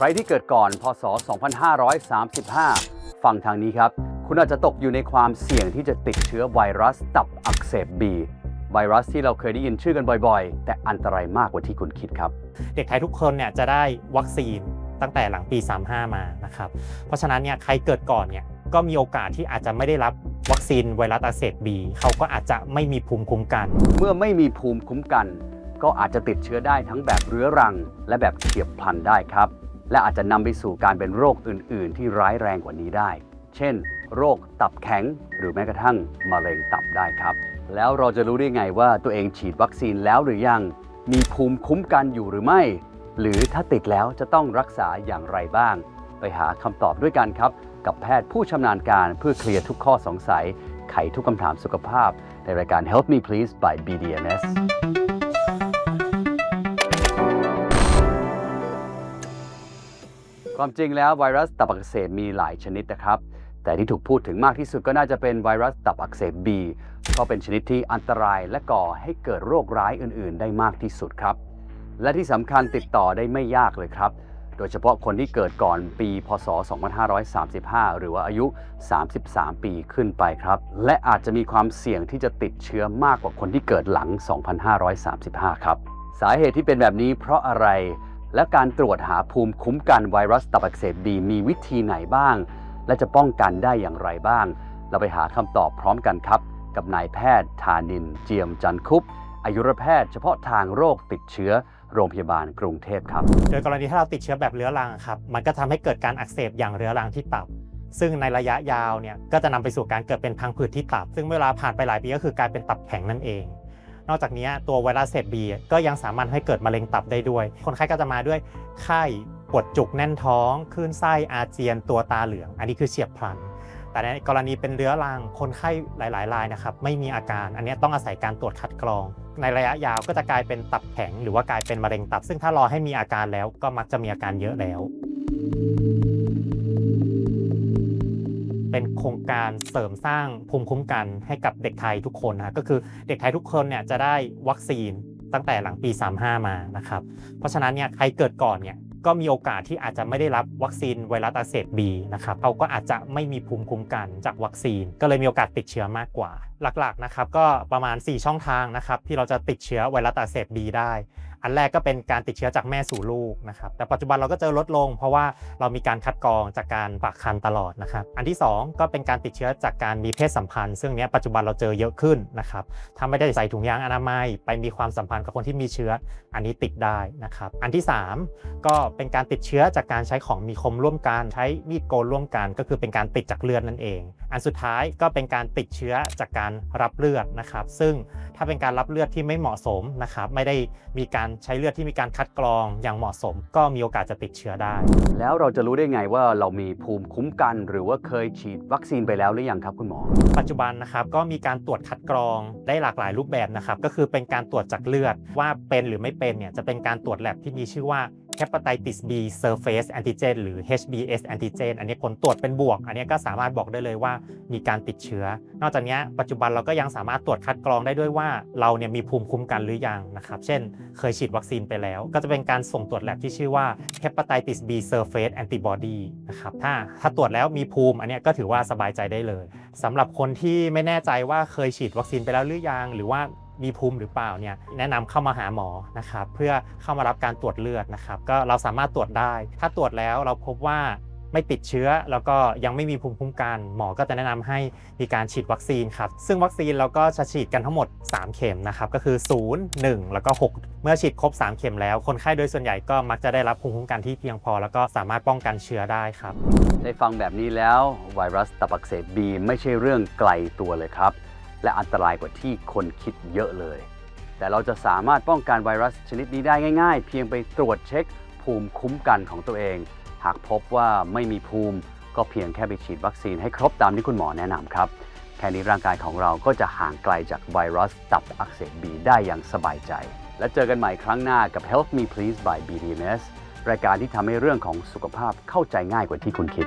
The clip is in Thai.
ใครที่เกิดก่อนพศ 2535 ฟังทางนี้ครับ คุณอาจจะตกอยู่ในความเสี่ยงที่จะติดเชื้อไวรัสตับอักเสบบีไวรัสที่เราเคยได้ยินชื่อกันบ่อยๆ แต่อันตรายมากกว่าที่คุณคิดครับ เด็กไทยทุกคนเนี่ยจะได้วัคซีนตั้งแต่หลังปี 35 มานะครับ เพราะฉะนั้นเนี่ยใครเกิดก่อนเนี่ยก็มีโอกาสที่อาจจะไม่ได้รับวัคซีนไวรัสอักเสบบีเขาก็อาจจะไม่มีภูมิคุ้มกัน เมื่อไม่มีภูมิคุ้มกัน ก็อาจจะติดเชื้อได้ทั้งแบบเรื้อรัง และแบบเฉียบพลันได้ครับ และอาจจะนำไปสู่การเป็นโรคอื่น ๆ ที่ร้ายแรงกว่านี้ได้ เช่น โรคตับแข็งหรือแม้กระทั่งมะเร็งตับได้ครับ แล้วเราจะรู้ได้ไงว่าตัวเองฉีดวัคซีนแล้วหรือยัง มีภูมิคุ้มกันอยู่หรือไม่ หรือถ้าติดแล้วจะต้องรักษาอย่างไรบ้าง ไปหาคำตอบด้วยกันครับ กับแพทย์ผู้ชำนาญการเพื่อเคลียร์ทุกข้อสงสัย ไขทุกคำถามสุขภาพ ในรายการ Help Me Please by BDNS ความจริงแล้วไวรัสตับอักเสบมีหลายชนิดนะครับ แต่ที่ถูกพูดถึงมากที่สุดก็น่าจะเป็นไวรัสตับอักเสบ B ก็เป็นชนิดที่อันตรายและก่อให้เกิดโรคร้ายอื่น ๆ ได้มากที่สุดครับ และที่สำคัญติดต่อได้ไม่ยากเลยครับ โดยเฉพาะคนที่เกิดก่อนปี พศ 2535 หรือว่าอายุ 33 ปีขึ้นไปครับ และอาจจะมีความเสี่ยงที่จะติดเชื้อมากกว่าคนที่เกิดหลัง 2535 ครับ สาเหตุที่เป็นแบบนี้เพราะอะไร และการตรวจหาภูมิคุ้มกันไวรัสตับอักเสบบีมีวิธีไหนบ้าง และจะป้องกันได้อย่างไรบ้าง เราไปหาคำตอบพร้อมกันครับ กับนายแพทย์ธานิน เจียมจันคุปอายุรแพทย์เฉพาะทางโรคติดเชื้อโรงพยาบาลกรุงเทพครับ โดยกรณีถ้าเราติดเชื้อแบบเรื้อรังครับมันก็ทำให้เกิดการอักเสบอย่างเรื้อรังที่ตับ ซึ่งในระยะยาวเนี่ยก็จะนำไปสู่การเกิดเป็นพังผืดที่ตับ ซึ่งเวลาผ่านไปหลายปีก็คือกลายเป็นตับแข็งนั่นเอง นอกจากนี้ตัวไวรัสเซบบีก็ยังสามารถให้เกิดมะเร็งตับได้ด้วย คนไข้ก็จะมาด้วยไข้ปวดจุกแน่นท้องคลื่นไส้อาเจียนตัวตาเหลือง อันนี้คือเฉียบพลัน แต่ในกรณีเป็นเรื้อรังคนไข้หลายๆรายนะครับไม่มีอาการ อันนี้ต้องอาศัยการตรวจคัดกรอง ในระยะยาวก็จะกลายเป็นตับแข็ง หรือว่ากลายเป็นมะเร็งตับ ซึ่งถ้ารอให้มีอาการแล้วก็มักจะมีอาการเยอะแล้ว เป็นโครงการเสริมสร้างภูมิคุ้มกันให้กับเด็กไทยทุกคนนะก็คือเด็กไทยทุกคนเนี่ยจะได้วัคซีนตั้งแต่หลังปี 35 มานะครับ เพราะฉะนั้นเนี่ยใครเกิดก่อนเนี่ยก็มีโอกาสที่อาจจะไม่ได้รับวัคซีนไวรัสอักเสบบีนะครับเขาก็อาจจะไม่มีภูมิคุ้มกันจากวัคซีน ก็เลยมีโอกาสติดเชื้อมากกว่า หลักๆนะครับก็ประมาณ 4 ช่องทางนะครับที่เราจะติดเชื้อไวรัสอักเสบบีได้ อันแรกก็เป็นการติดเชื้อจากแม่สู่ลูกนะครับ แต่ปัจจุบันเราก็เจอลดลง เพราะว่าเรามีการคัดกรองจากการฝากคันตลอดนะครับ อันที่ 2 ก็เป็นการติดเชื้อจากการมีเพศสัมพันธ์ ซึ่งเนี้ยปัจจุบันเราเจอเยอะขึ้นนะครับถ้าไม่ได้ใส่ถุงยางอนามัย ไปมีความสัมพันธ์กับคนที่มีเชื้อ อันนี้ติดได้นะครับ อันที่ 3 ก็เป็นการติดเชื้อจากการใช้ของมีคมร่วมกัน ใช้มีดโกนร่วมกัน ก็คือเป็นการติดจากเลือดนั่นเอง อันสุดท้ายก็เป็นการติดเชื้อจากการรับเลือดนะครับ ซึ่งถ้าเป็นการรับเลือดที่ไม่เหมาะสมนะครับ ไม่ได้มีการใช้เลือดที่มีการคัดกรองอย่างเหมาะสม ก็มีโอกาสจะติดเชื้อได้ แล้วเราจะรู้ได้ไงว่าเรามีภูมิคุ้มกัน หรือว่าเคยฉีดวัคซีนไปแล้วหรือยังครับคุณหมอ ปัจจุบันนะครับก็มีการตรวจคัดกรองได้หลากหลายรูปแบบนะครับก็คือเป็นการตรวจจากเลือดว่าเป็นหรือไม่เป็นเนี่ยจะเป็นการตรวจแลบที่มีชื่อว่า hepatitis B surface antigen หรือ HBS antigen อันนี้ผลตรวจเป็นบวก อันนี้ก็สามารถบอกได้เลยว่ามีการติดเชื้อ นอกจากนี้ปัจจุบันเราก็ยังสามารถตรวจคัดกรองได้ด้วยว่าเราเนี่ยมีภูมิคุ้มกันหรือยังนะครับเช่น เคยฉีดวัคซีนไปแล้ว ก็จะเป็นการส่งตรวจแลบที่ชื่อว่า hepatitis B surface antibody นะครับถ้าถ้าตรวจแล้วมีภูมิอันนี้ก็ถือว่าสบายใจได้เลยสำหรับคนที่ไม่แน่ใจว่าเคยฉีดวัคซีนไปแล้วหรือยังหรือว่า มีภูมิหรือเปล่าเนี่ยแนะนำเข้ามาหาหมอนะครับเพื่อเข้ามารับการตรวจเลือดนะครับก็เราสามารถตรวจได้ ถ้าตรวจแล้วเราพบว่าไม่ติดเชื้อแล้วก็ยังไม่มีภูมิคุ้มกันหมอก็จะแนะนำให้มีการฉีดวัคซีนครับ ซึ่งวัคซีนเราก็จะฉีดกันทั้งหมด 3 เข็มนะครับก็คือ 0 1 แล้วก็ 6 เมื่อฉีดครบ 3 เข็มแล้ว คนไข้โดยส่วนใหญ่ก็มักจะได้รับภูมิคุ้มกันที่เพียงพอ แล้วก็สามารถป้องกันเชื้อได้ครับ ได้ฟังแบบนี้แล้วไวรัสตับอักเสบบีไม่ใช่เรื่องไกลตัวเลยครับ และอันตรายกว่าที่คนคิดเยอะเลย แต่เราจะสามารถป้องกันไวรัสชนิดนี้ได้ง่าย ๆ เพียงไปตรวจเช็คภูมิคุ้มกันของตัวเอง หากพบว่าไม่มีภูมิก็เพียงแค่ไปฉีดวัคซีนให้ครบตามที่คุณหมอแนะนำครับแค่นี้ร่างกายของเราก็จะห่างไกลจากไวรัสตับอักเสบบีได้อย่างสบายใจ และเจอกันใหม่ครั้งหน้ากับ Help Me Please by BDMS รายการที่ทำให้เรื่องของสุขภาพเข้าใจง่ายกว่าที่คุณคิด